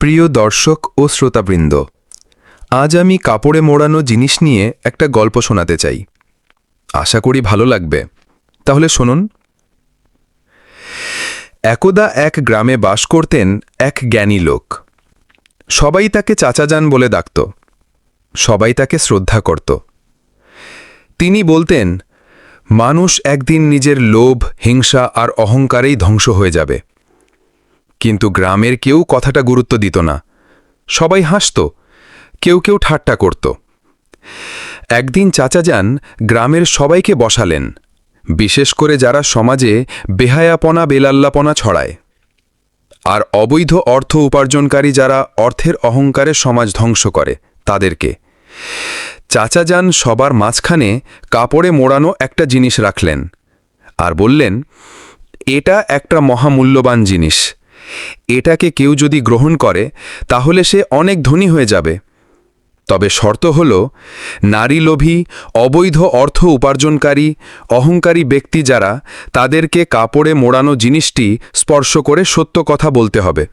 প্রিয় দর্শক ও শ্রোতাবৃন্দ, আজ আমি কাপড়ে মোড়ানো জিনিস নিয়ে একটা গল্প শোনাতে চাই। আশা করি ভালো লাগবে। তাহলে শুনুন। একদা এক গ্রামে বাস করতেন এক জ্ঞানী লোক। সবাই তাকে চাচাজান বলে ডাকত। সবাই তাকে শ্রদ্ধা করত। তিনি বলতেন, মানুষ একদিন নিজের লোভ, হিংসা আর অহংকারেই ধ্বংস হয়ে যাবে। কিন্তু গ্রামের কেউ কথাটা গুরুত্ব দিত না। সবাই হাসত, কেউ কেউ ঠাট্টা করত। একদিন চাচা যান গ্রামের সবাইকে বসালেন, বিশেষ করে যারা সমাজে বেহায়াপনা, বেলাল্লাপনা ছড়ায়। আর অবৈধ অর্থ উপার্জনকারী যারা অর্থের অহংকারে সমাজ ধ্বংস করে, তাদেরকে। চাচা যান সবার মাঝখানে কাপড়ে মোড়ানো একটা জিনিস রাখলেন, আর বললেন, এটা একটা মহামূল্যবান জিনিস এটাকে কেউ যদি গ্রহণ করে, তাহলে সে অনেক ধনী হয়ে যাবে। তবে শর্ত হল নারী লোভী অবৈধ অর্থ উপার্জনকারী, অহংকারী ব্যক্তি যারা, তাদেরকে কাপড়ে মোড়ানো জিনিসটি স্পর্শ করে সত্য কথা বলতে হবে।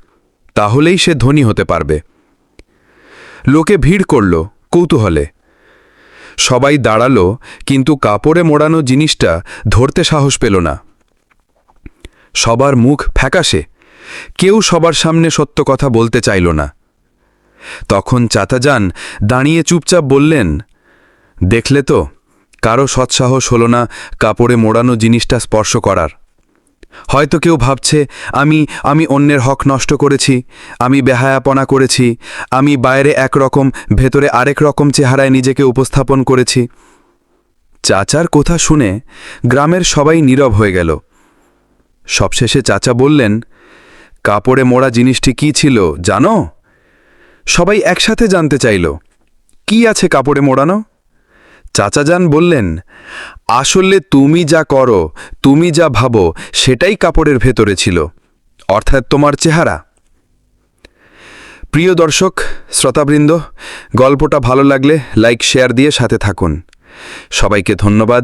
তাহলেই সে ধনী হতে পারবে। লোকে ভিড় করল, কৌতূহলে। সবাই দাঁড়াল, কিন্তু কাপড়ে মোড়ানো জিনিসটা ধরতে সাহস পেল না। সবার মুখ ফ্যাকাশে। কেউ সবার সামনে সত্য কথা বলতে চাইল না। তখন চাতাজান দাঁড়িয়ে চুপচাপ বললেন, দেখলে তো, কারও সৎসাহস হল না কাপড়ে মোড়ানো জিনিসটা স্পর্শ করার। হয়তো কেউ ভাবছে, আমি আমি অন্যের হক নষ্ট করেছি, আমি বেহায়াপনা করেছি, আমি বাইরে একরকম, ভেতরে আরেক রকম চেহারায় নিজেকে উপস্থাপন করেছি। চাচার কথা শুনে গ্রামের সবাই নীরব হয়ে গেল। সবশেষে চাচা বললেন কাপড়ে মোড়া জিনিসটি কি ছিল, জানো? সবাই একসাথে জানতে চাইল, কি আছে কাপড়ে মোড়ানো? চাচাজান বললেন, আসলে তুমি যা করো, তুমি যা ভাবো, সেটাই কাপড়ের ভেতরে ছিল, অর্থাৎ তোমার চেহারা। প্রিয় দর্শক, শ্রোতাবৃন্দ, গল্পটা ভালো লাগলে লাইক, শেয়ার দিয়ে সাথে থাকুন। সবাইকে ধন্যবাদ।